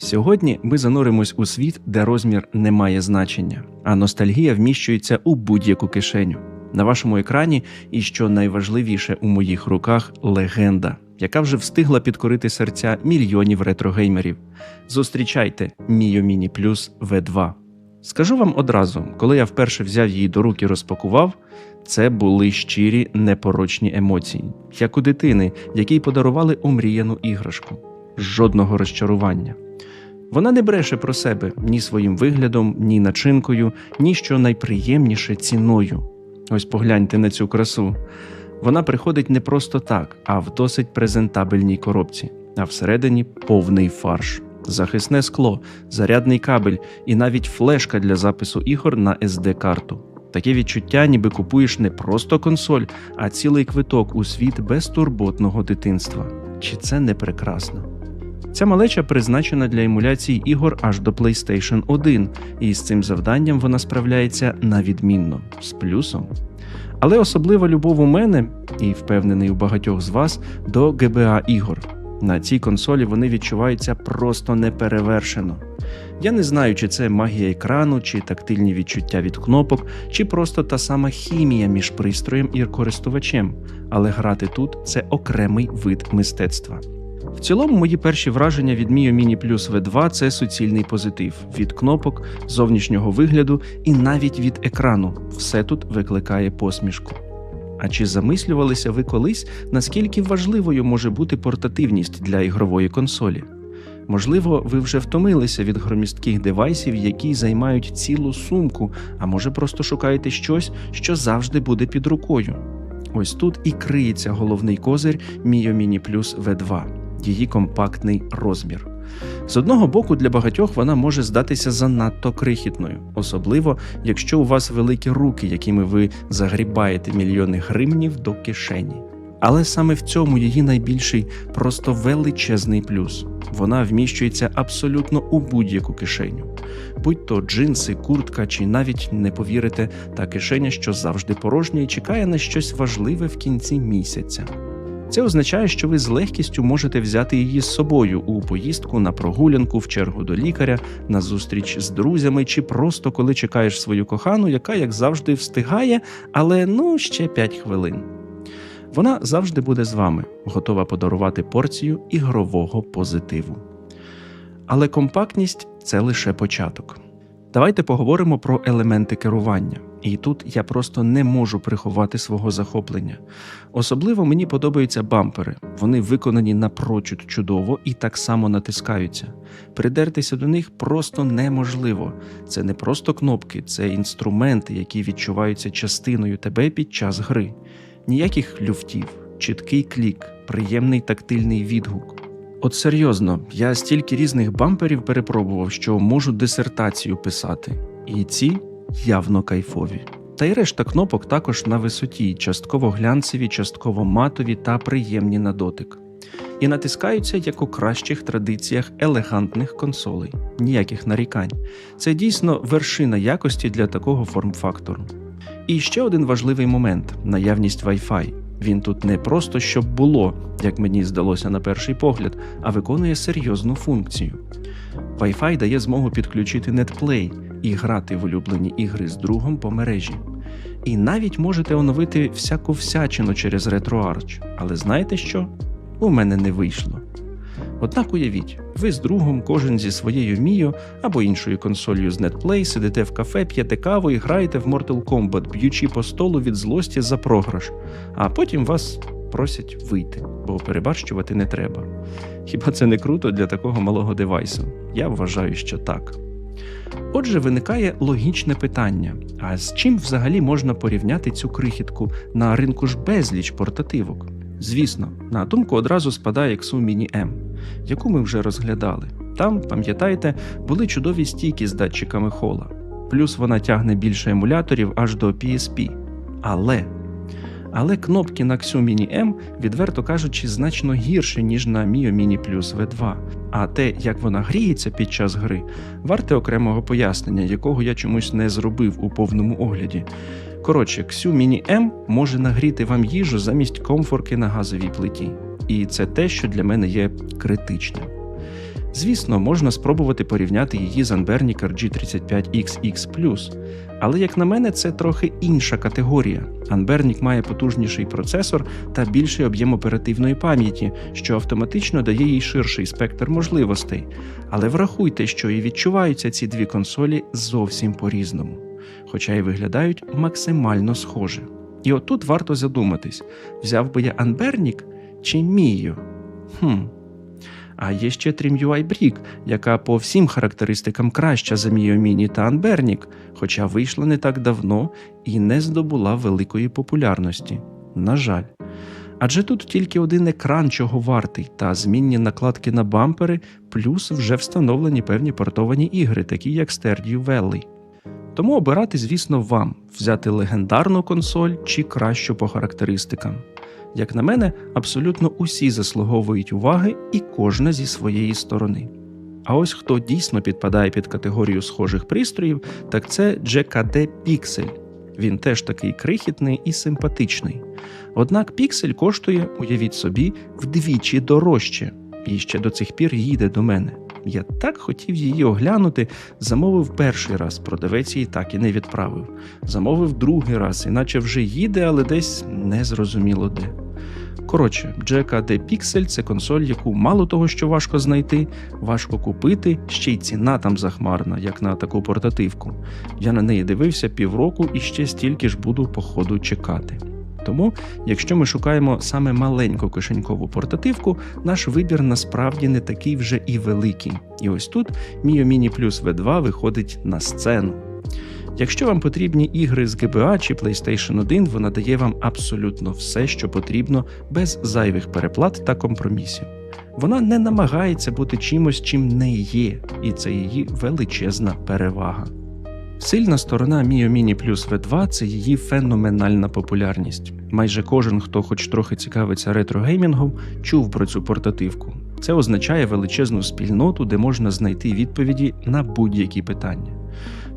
Сьогодні ми зануримось у світ, де розмір не має значення, а ностальгія вміщується у будь-яку кишеню. На вашому екрані, і що найважливіше у моїх руках легенда, яка вже встигла підкорити серця мільйонів ретрогеймерів. Зустрічайте Mio Mini Plus V2. Скажу вам одразу, коли я вперше взяв її до рук і розпакував, це були щирі непорочні емоції, як у дитини, якій подарували омріяну іграшку. Жодного розчарування. Вона не бреше про себе ні своїм виглядом, ні начинкою, ні що найприємніше ціною. Ось погляньте на цю красу. Вона приходить не просто так, а в досить презентабельній коробці, а всередині повний фарш, захисне скло, зарядний кабель і навіть флешка для запису ігор на SD-карту. Таке відчуття, ніби купуєш не просто консоль, а цілий квиток у світ безтурботного дитинства. Чи це не прекрасно? Ця малеча призначена для емуляції ігор аж до PlayStation 1, і з цим завданням вона справляється на відмінно, з плюсом. Але особлива любов у мене, і впевнений у багатьох з вас, до GBA ігор. На цій консолі вони відчуваються просто неперевершено. Я не знаю, чи це магія екрану, чи тактильні відчуття від кнопок, чи просто та сама хімія між пристроєм і користувачем, але грати тут це окремий вид мистецтва. В цілому, мої перші враження від Mio Mini Plus V2 – це суцільний позитив від кнопок, зовнішнього вигляду і навіть від екрану. Все тут викликає посмішку. А чи замислювалися ви колись, наскільки важливою може бути портативність для ігрової консолі? Можливо, ви вже втомилися від громістких девайсів, які займають цілу сумку, а може просто шукаєте щось, що завжди буде під рукою. Ось тут і криється головний козир Mio Mini Plus V2 її компактний розмір. З одного боку, для багатьох вона може здатися занадто крихітною, особливо якщо у вас великі руки, якими ви загрібаєте мільйони гривнів до кишені. Але саме в цьому її найбільший, просто величезний плюс. Вона вміщується абсолютно у будь-яку кишеню, будь то джинси, куртка чи навіть не повірите, та кишеня, що завжди порожня і чекає на щось важливе в кінці місяця. Це означає, що ви з легкістю можете взяти її з собою у поїздку на прогулянку, в чергу до лікаря, на зустріч з друзями, чи просто коли чекаєш свою кохану, яка, як завжди, встигає, але ну ще 5 хвилин. Вона завжди буде з вами, готова подарувати порцію ігрового позитиву. Але компактність це лише початок. Давайте поговоримо про елементи керування. І тут я просто не можу приховати свого захоплення. Особливо мені подобаються бампери. Вони виконані напрочуд чудово і так само натискаються. Придертися до них просто неможливо. Це не просто кнопки, це інструменти, які відчуваються частиною тебе під час гри. Ніяких люфтів, чіткий клік, приємний тактильний відгук. От серйозно, я стільки різних бамперів перепробував, що можу дисертацію писати. І ці явно кайфові. Та й решта кнопок також на висоті, частково глянцеві, частково матові та приємні на дотик. І натискаються як у кращих традиціях елегантних консолей, ніяких нарікань. Це дійсно вершина якості для такого форм-фактору. І ще один важливий момент наявність Wi-Fi. Він тут не просто щоб було, як мені здалося на перший погляд, а виконує серйозну функцію. Wi-Fi дає змогу підключити NetPlay і грати в улюблені ігри з другом по мережі. І навіть можете оновити всяку всячину через RetroArch. Але знаєте що? У мене не вийшло. Однак уявіть, ви з другом, кожен зі своєю Mio або іншою консолью з NetPlay сидите в кафе, п'єте каву і граєте в Mortal Kombat, б'ючи по столу від злості за програш, а потім вас просять вийти, бо перебарщувати не треба. Хіба це не круто для такого малого девайсу? Я вважаю, що так. Отже, виникає логічне питання: а з чим взагалі можна порівняти цю крихітку на ринку ж безліч портативок? Звісно, на думку одразу спадає Xu Mini M, яку ми вже розглядали. Там, пам'ятаєте, були чудові стійки з датчиками хола. Плюс вона тягне більше емуляторів аж до PSP. Але але кнопки на Xu Mini M, відверто кажучи, значно гірші, ніж на Mio Mini Plus V2. А те, як вона гріється під час гри, варте окремого пояснення, якого я чомусь не зробив у повному огляді. Коротше, Xu Mini M може нагріти вам їжу замість комфорки на газовій плиті. І це те, що для мене є критичним. Звісно, можна спробувати порівняти її з Anbernic RG35XX але як на мене, це трохи інша категорія. Anbernic має потужніший процесор та більший об'єм оперативної пам'яті, що автоматично дає їй ширший спектр можливостей. Але врахуйте, що і відчуваються ці дві консолі зовсім по-різному, хоча й виглядають максимально схоже. І отут варто задуматись: взяв би я Anbernic чи Mio? Хм. А є ще TrimUI Brick, яка по всім характеристикам краща за Mio Mini та Anbernic, хоча вийшла не так давно і не здобула великої популярності. На жаль. Адже тут тільки один екран, чого вартий, та змінні накладки на бампери, плюс вже встановлені певні портовані ігри, такі як Stardew Valley. Тому обирати, звісно, вам взяти легендарну консоль чи кращу по характеристикам. Як на мене, абсолютно усі заслуговують уваги і кожна зі своєї сторони. А ось хто дійсно підпадає під категорію схожих пристроїв, так це GKD Pixel. Він теж такий крихітний і симпатичний. Однак Pixel коштує, уявіть собі, вдвічі дорожче, і ще до цих пір їде до мене. Я так хотів її оглянути, замовив перший раз, продавець її так і не відправив. Замовив другий раз, іначе вже їде, але десь незрозуміло де. Коротше, Джека GKD Pixel це консоль, яку мало того, що важко знайти, важко купити, ще й ціна там захмарна, як на таку портативку. Я на неї дивився півроку і ще стільки ж буду по ходу чекати. Тому, якщо ми шукаємо саме маленьку кишенькову портативку, наш вибір насправді не такий вже і великий. І ось тут Mio Mini Plus V2 виходить на сцену. Якщо вам потрібні ігри з GBA чи PlayStation 1, вона дає вам абсолютно все, що потрібно, без зайвих переплат та компромісів. Вона не намагається бути чимось, чим не є, і це її величезна перевага. Сильна сторона Mio Mini Plus V2 це її феноменальна популярність. Майже кожен, хто хоч трохи цікавиться ретро-геймінгом, чув про цю портативку. Це означає величезну спільноту, де можна знайти відповіді на будь-які питання,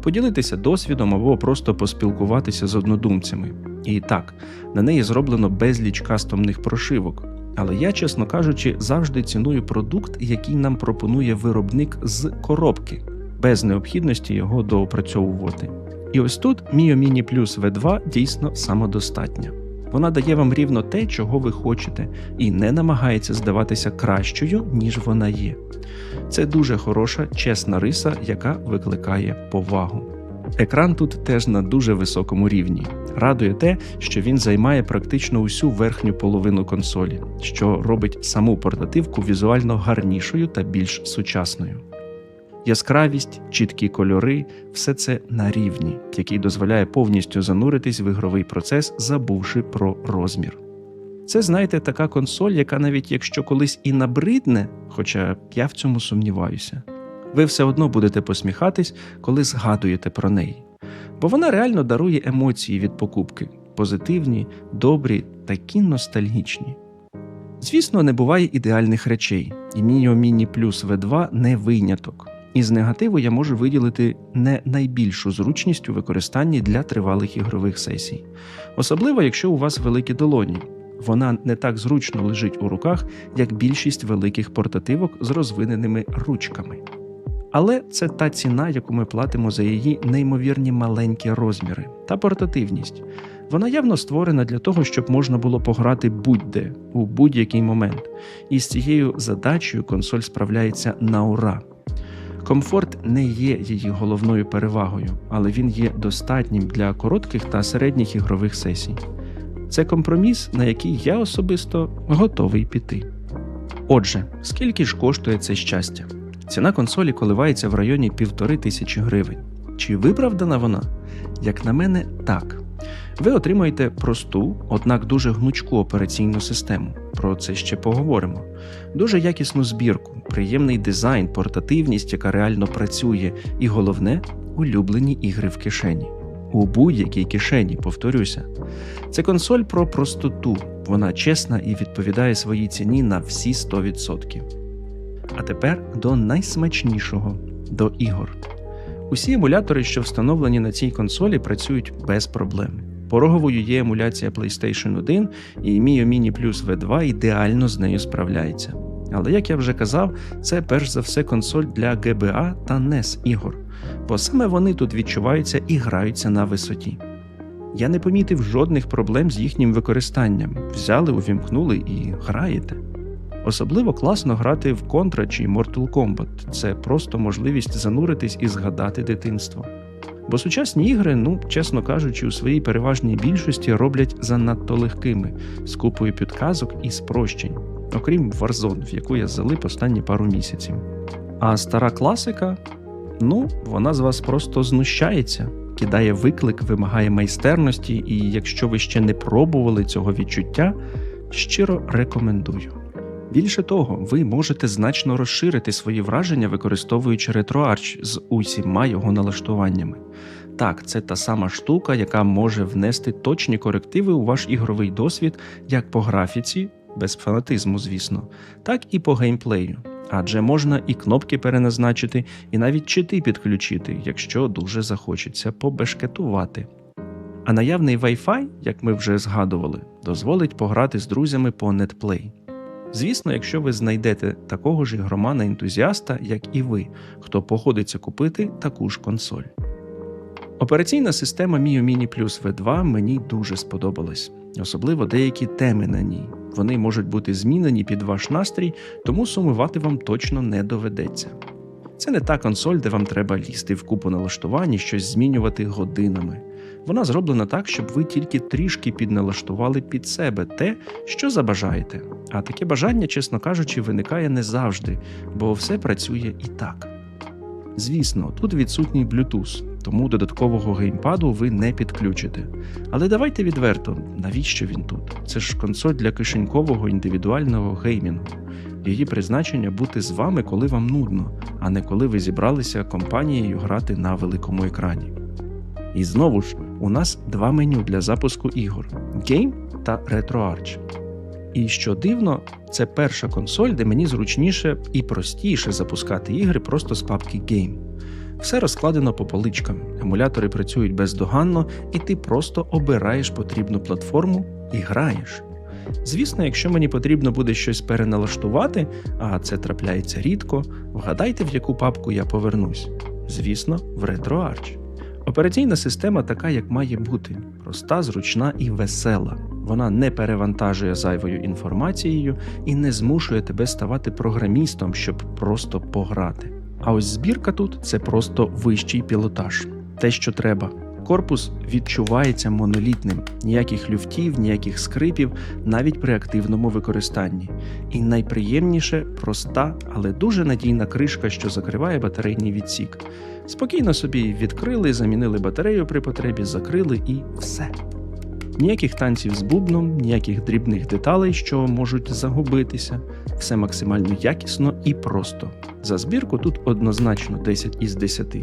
поділитися досвідом або просто поспілкуватися з однодумцями. І так, на неї зроблено безліч кастомних прошивок. Але я, чесно кажучи, завжди ціную продукт, який нам пропонує виробник з коробки без необхідності його доопрацьовувати. І ось тут Mio Mini Plus V2 дійсно самодостатня. Вона дає вам рівно те, чого ви хочете, і не намагається здаватися кращою, ніж вона є. Це дуже хороша, чесна риса, яка викликає повагу. Екран тут теж на дуже високому рівні. Радує те, що він займає практично усю верхню половину консолі, що робить саму портативку візуально гарнішою та більш сучасною. Яскравість, чіткі кольори все це на рівні, який дозволяє повністю зануритись в ігровий процес, забувши про розмір. Це, знаєте, така консоль, яка навіть якщо колись і набридне, хоча я в цьому сумніваюся, ви все одно будете посміхатись, коли згадуєте про неї. Бо вона реально дарує емоції від покупки позитивні, добрі, такі ностальгічні. Звісно, не буває ідеальних речей, і Mio Mini Plus V2 не виняток. Із негативу я можу виділити не найбільшу зручність у використанні для тривалих ігрових сесій, особливо якщо у вас великі долоні. Вона не так зручно лежить у руках, як більшість великих портативок з розвиненими ручками. Але це та ціна, яку ми платимо за її неймовірні маленькі розміри та портативність. Вона явно створена для того, щоб можна було пограти будь-де у будь-який момент. І з цією задачею консоль справляється на ура. Комфорт не є її головною перевагою, але він є достатнім для коротких та середніх ігрових сесій. Це компроміс, на який я особисто готовий піти. Отже, скільки ж коштує це щастя? Ціна консолі коливається в районі півтори тисячі гривень. Чи виправдана вона? Як на мене, так. Ви отримаєте просту, однак дуже гнучку операційну систему. Про це ще поговоримо. Дуже якісну збірку, приємний дизайн, портативність, яка реально працює, і головне улюблені ігри в кишені. У будь-якій кишені, повторюся. Це консоль про простоту. Вона чесна і відповідає своїй ціні на всі 100%. А тепер до найсмачнішого до ігор. Усі емулятори, що встановлені на цій консолі, працюють без проблем. Пороговою є емуляція PlayStation 1 і Mio Mini Plus V2 ідеально з нею справляється. Але як я вже казав, це перш за все консоль для GBA та NES ігор, бо саме вони тут відчуваються і граються на висоті. Я не помітив жодних проблем з їхнім використанням. Взяли, увімкнули і граєте. Особливо класно грати в Contra чи Mortal Kombat. Це просто можливість зануритись і згадати дитинство. Бо сучасні ігри, ну чесно кажучи, у своїй переважній більшості роблять занадто легкими, з купою підказок і спрощень, окрім Warzone, в яку я залип останні пару місяців. А стара класика, ну, вона з вас просто знущається, кидає виклик, вимагає майстерності, і якщо ви ще не пробували цього відчуття, щиро рекомендую. Більше того, ви можете значно розширити свої враження, використовуючи RetroArch з усіма його налаштуваннями. Так, це та сама штука, яка може внести точні корективи у ваш ігровий досвід як по графіці, без фанатизму, звісно, так і по геймплею. Адже можна і кнопки переназначити, і навіть чити підключити, якщо дуже захочеться побешкетувати. А наявний Wi-Fi, як ми вже згадували, дозволить пограти з друзями по NetPlay. Звісно, якщо ви знайдете такого ж ігромана ентузіаста, як і ви, хто погодиться купити таку ж консоль. Операційна система Mio Mini Plus V2 мені дуже сподобалась, особливо деякі теми на ній. Вони можуть бути змінені під ваш настрій, тому сумувати вам точно не доведеться. Це не та консоль, де вам треба лізти в купу налаштувань і щось змінювати годинами. Вона зроблена так, щоб ви тільки трішки підналаштували під себе те, що забажаєте. А таке бажання, чесно кажучи, виникає не завжди, бо все працює і так. Звісно, тут відсутній Bluetooth, тому додаткового геймпаду ви не підключите. Але давайте відверто, навіщо він тут? Це ж консоль для кишенькового індивідуального геймінгу. Її призначення бути з вами, коли вам нудно, а не коли ви зібралися компанією грати на великому екрані. І знову ж, у нас два меню для запуску ігор: Game та RetroArch. І що дивно, це перша консоль, де мені зручніше і простіше запускати ігри просто з папки Game. Все розкладено по поличкам, емулятори працюють бездоганно, і ти просто обираєш потрібну платформу і граєш. Звісно, якщо мені потрібно буде щось переналаштувати, а це трапляється рідко, вгадайте, в яку папку я повернусь. Звісно, в RetroArch. Операційна система така, як має бути: проста, зручна і весела. Вона не перевантажує зайвою інформацією і не змушує тебе ставати програмістом, щоб просто пограти. А ось збірка тут це просто вищий пілотаж, те, що треба. Корпус відчувається монолітним, ніяких люфтів, ніяких скрипів, навіть при активному використанні. І найприємніше проста, але дуже надійна кришка, що закриває батарейний відсік. Спокійно собі відкрили, замінили батарею при потребі, закрили і все. Ніяких танців з бубном, ніяких дрібних деталей, що можуть загубитися, все максимально якісно і просто. За збірку тут однозначно 10 із 10,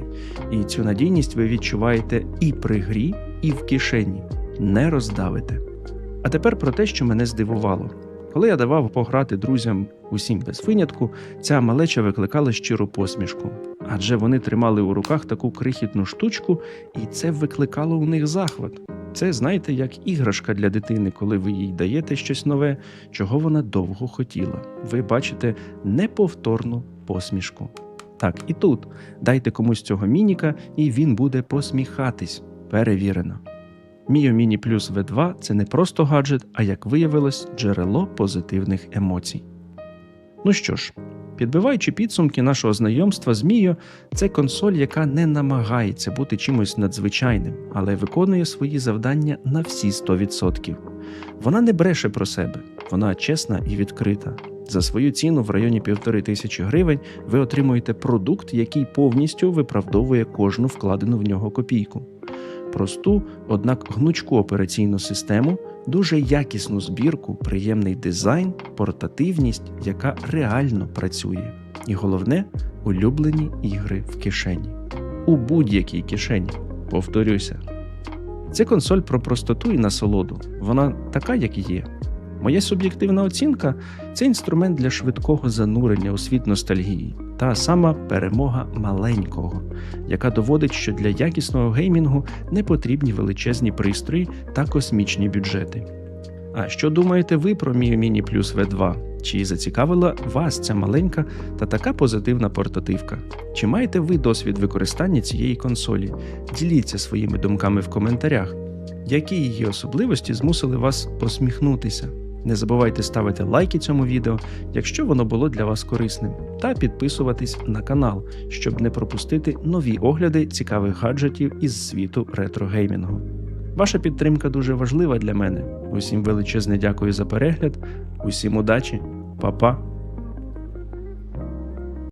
і цю надійність ви відчуваєте і при грі, і в кишені. Не роздавите. А тепер про те, що мене здивувало. Коли я давав пограти друзям усім без винятку, ця малеча викликала щиру посмішку. Адже вони тримали у руках таку крихітну штучку, і це викликало у них захват. Це, знаєте, як іграшка для дитини, коли ви їй даєте щось нове, чого вона довго хотіла. Ви бачите неповторну посмішку. Так, і тут дайте комусь цього мініка, і він буде посміхатись. Перевірено. Mio Mini Plus V2 це не просто гаджет, а як виявилось, джерело позитивних емоцій. Ну що ж, підбиваючи підсумки нашого знайомства з Mio, це консоль, яка не намагається бути чимось надзвичайним, але виконує свої завдання на всі 100%. Вона не бреше про себе, вона чесна і відкрита. За свою ціну в районі півтори тисячі гривень ви отримуєте продукт, який повністю виправдовує кожну вкладену в нього копійку. Просту, однак гнучку операційну систему, дуже якісну збірку, приємний дизайн, портативність, яка реально працює. І головне улюблені ігри в кишені. У будь-якій кишені. Повторюся. Ця консоль про простоту і насолоду. Вона така, як є. Моя суб'єктивна оцінка це інструмент для швидкого занурення у світ ностальгії, та сама перемога маленького, яка доводить, що для якісного геймінгу не потрібні величезні пристрої та космічні бюджети. А що думаєте ви про Mio Mini Plus V2? Чи зацікавила вас ця маленька та така позитивна портативка? Чи маєте ви досвід використання цієї консолі? Діліться своїми думками в коментарях. Які її особливості змусили вас посміхнутися? Не забувайте ставити лайки цьому відео, якщо воно було для вас корисним, та підписуватись на канал, щоб не пропустити нові огляди цікавих гаджетів із світу ретро-геймінгу. Ваша підтримка дуже важлива для мене. Усім величезне дякую за перегляд, усім удачі, па-па!